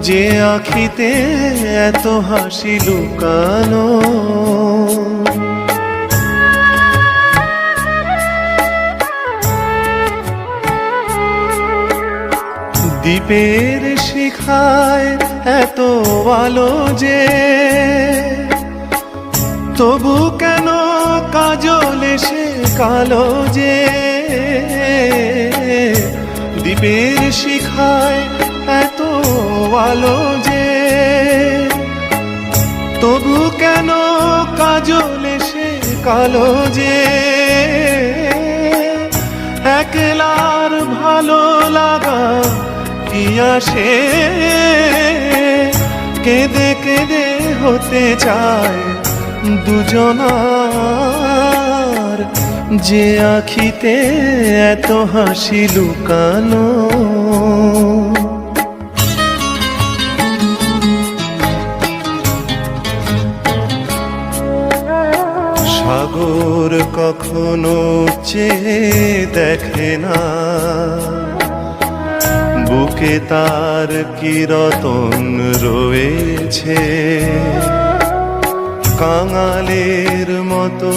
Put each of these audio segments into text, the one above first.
যে আখিতে এত হাসি লুকানো। দ্বীপের শিখায় এত আলো যে, তবু কেন কাজল সে কালো যে? দ্বীপের শিখায় আলো যে। তবু কেন কাজল এসে কালো যে? একলার ভালো লাগা কি আসে? কেঁদে কেঁদে হতে চায় দুজনার। যে আখিতে এত হাসি লুকানো চেয়ে দেখে না। বুকে তার কিরতন রয়েছে? কাঙালের মতো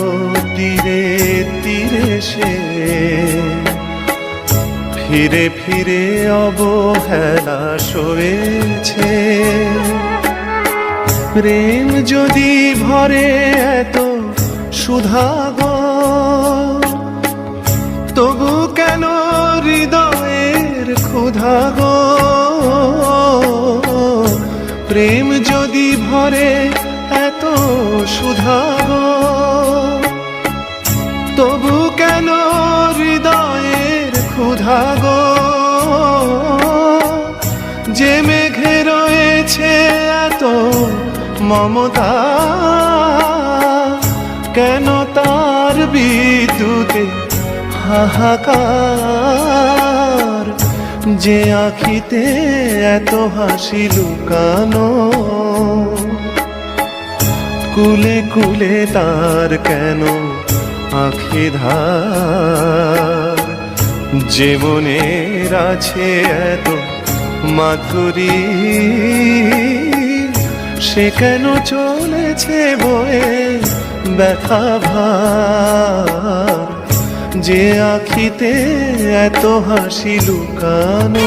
তীরে তীরে সে। ফিরে ফিরে অবহেলা সয়েছে। প্রেম যদি ভরে এত সুধাগ তবু কেন হৃদয়ের ক্ষুধাগ প্রেম যদি ভরে, এত সুধাগ তবু কেন হৃদয়ের ক্ষুধাগ যে মেঘে রয়েছে এত মমতা, কেন তার বিদ্যুতে হাহাকার। যে আখিতে এত হাসি লুকানো, কুলে কুলে তার কেন আখি ধার? যে আছে এত মাধুরী, সে কেন চলেছে বয়ে ব্যথা ভার? যে আখিতে এত হাসি লুকানো।